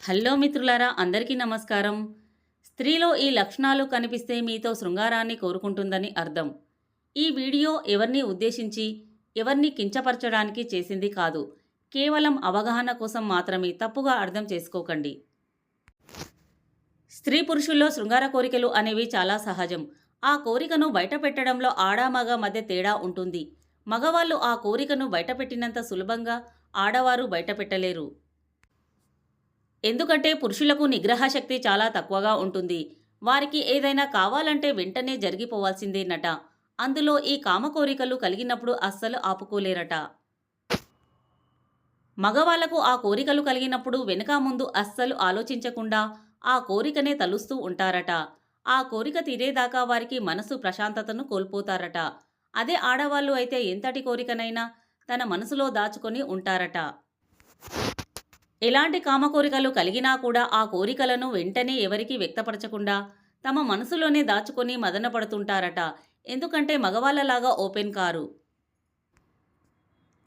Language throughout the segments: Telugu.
హలో మిత్రులారా అందరికీ నమస్కారం. స్త్రీలో ఈ లక్షణాలు కనిపిస్తే మీతో శృంగారాన్ని కోరుకుంటుందని అర్థం. ఈ వీడియో ఎవరిని ఉద్దేశించి ఎవరిని కించపరచడానికి చేసింది కాదు. కేవలం అవగాహన కోసం మాత్రమే తప్పుగా అర్థం చేసుకోకండి. స్త్రీ పురుషుల్లో శృంగార కోరికలు అనేవి చాలా సహజం. ఆ కోరికను బయటపెట్టడంలో ఆడామగ మధ్య తేడా ఉంటుంది. మగవాళ్ళు ఆ కోరికను బయటపెట్టినంత సులభంగా ఆడవారు బయటపెట్టలేరు. ఎందుకంటే పురుషులకు నిగ్రహ శక్తి చాలా తక్కువగా ఉంటుంది. వారికి ఏదైనా కావాలంటే వెంటనే జరిగిపోవాల్సిందేనట అందులో ఈ కామ కోరికలు కలిగినప్పుడు అస్సలు ఆపుకోలేరట. మగవాళ్ళకు ఆ కోరికలు కలిగినప్పుడు వెనుక ముందు అస్సలు ఆలోచించకుండా ఆ కోరికనే తలుస్తూ ఉంటారట. ఆ కోరిక తీరేదాకా వారికి మనసు ప్రశాంతతను కోల్పోతారట. అదే ఆడవాళ్ళు అయితే ఎంతటి కోరికనైనా తన మనసులో దాచుకొని ఉంటారట. ఎలాంటి కామ కోరికలు కలిగినా కూడా ఆ కోరికలను వెంటనే ఎవరికీ వ్యక్తపరచకుండా తమ మనసులోనే దాచుకొని మదనపడుతుంటారట ఎందుకంటే మగవాళ్ళలాగా ఓపెన్ కారు.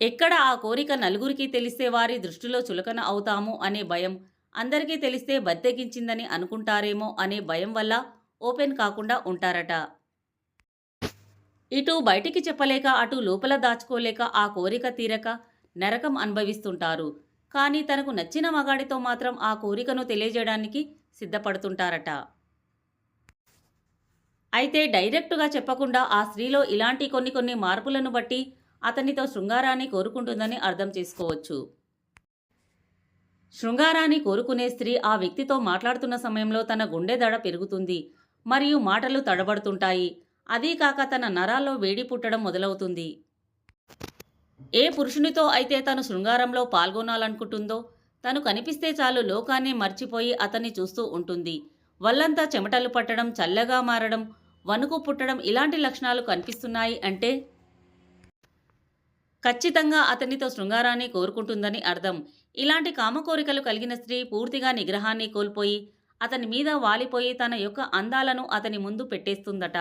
ఎక్కడ ఆ కోరిక నలుగురికి తెలిస్తే వారి దృష్టిలో చులకన అవుతాము అనే భయం అందరికీ తెలిస్తే బద్దెగించిందని అనుకుంటారేమో అనే భయం వల్ల ఓపెన్ కాకుండా ఉంటారట. ఇటు బయటికి చెప్పలేక అటు లోపల దాచుకోలేక ఆ కోరిక తీరక నరకం అనుభవిస్తుంటారు. కానీ తనకు నచ్చిన మగాడితో మాత్రం ఆ కోరికను తెలియజేయడానికి సిద్ధపడుతుంటారట. అయితే డైరెక్టుగా చెప్పకుండా ఆ స్త్రీలో ఇలాంటి కొన్ని కొన్ని మార్పులను బట్టి అతనితో శృంగారాన్ని కోరుకుంటుందని అర్థం చేసుకోవచ్చు. శృంగారాన్ని కోరుకునే స్త్రీ ఆ వ్యక్తితో మాట్లాడుతున్న సమయంలో తన గుండె దడ పెరుగుతుంది. మరియు మాటలు తడబడుతుంటాయి. అదీ కాక తన నరాల్లో వేడి పుట్టడం మొదలవుతుంది. ఏ పురుషునితో అయితే తను శృంగారంలో పాల్గొనాలనుకుంటుందో తను కనిపిస్తే చాలు లోకాన్ని మర్చిపోయి అతన్ని చూస్తూ ఉంటుంది. వల్లంతా చెమటలు పట్టడం చల్లగా మారడం వణుకు పుట్టడం ఇలాంటి లక్షణాలు కనిపిస్తున్నాయి అంటే? ఖచ్చితంగా అతనితో శృంగారాన్ని కోరుకుంటుందని అర్థం. ఇలాంటి కామకోరికలు కలిగిన స్త్రీ పూర్తిగా నిగ్రహాన్ని కోల్పోయి అతని మీద వాలిపోయి తన యొక్క అందాలను అతని ముందు పెట్టేస్తుందట.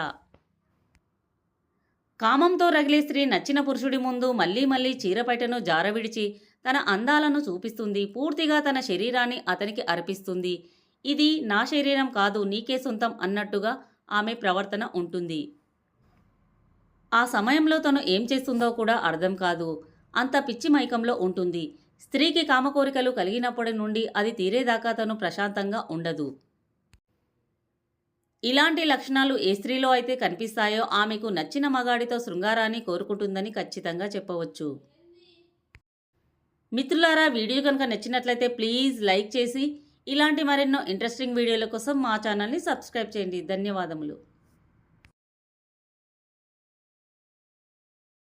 కామంతో రగిలే స్త్రీ నచ్చిన పురుషుడి ముందు మళ్ళీ మళ్ళీ చీరపైటను జారవిడిచి తన అందాలను చూపిస్తుంది. పూర్తిగా తన శరీరాన్ని అతనికి అర్పిస్తుంది. ఇది నా శరీరం కాదు నీకే సొంతం అన్నట్టుగా ఆమె ప్రవర్తన ఉంటుంది. ఆ సమయంలో తను ఏం చేస్తుందో కూడా అర్థం కాదు. అంత పిచ్చి మైకంలో ఉంటుంది. స్త్రీకి కామకోరికలు కలిగినప్పటి నుండి అది తీరేదాకా తను ప్రశాంతంగా ఉండదు. ఇలాంటి లక్షణాలు ఏ స్త్రీలో అయితే కనిపిస్తాయో ఆమెకు నచ్చిన మగాడితో శృంగారాన్ని కోరుకుంటుందని ఖచ్చితంగా చెప్పవచ్చు. మిత్రులారా వీడియో కనుక నచ్చినట్లయితే ప్లీజ్ లైక్ చేసి ఇలాంటి మరెన్నో ఇంట్రెస్టింగ్ వీడియోల కోసం మా ఛానల్ని సబ్స్క్రైబ్ చేయండి. ధన్యవాదములు.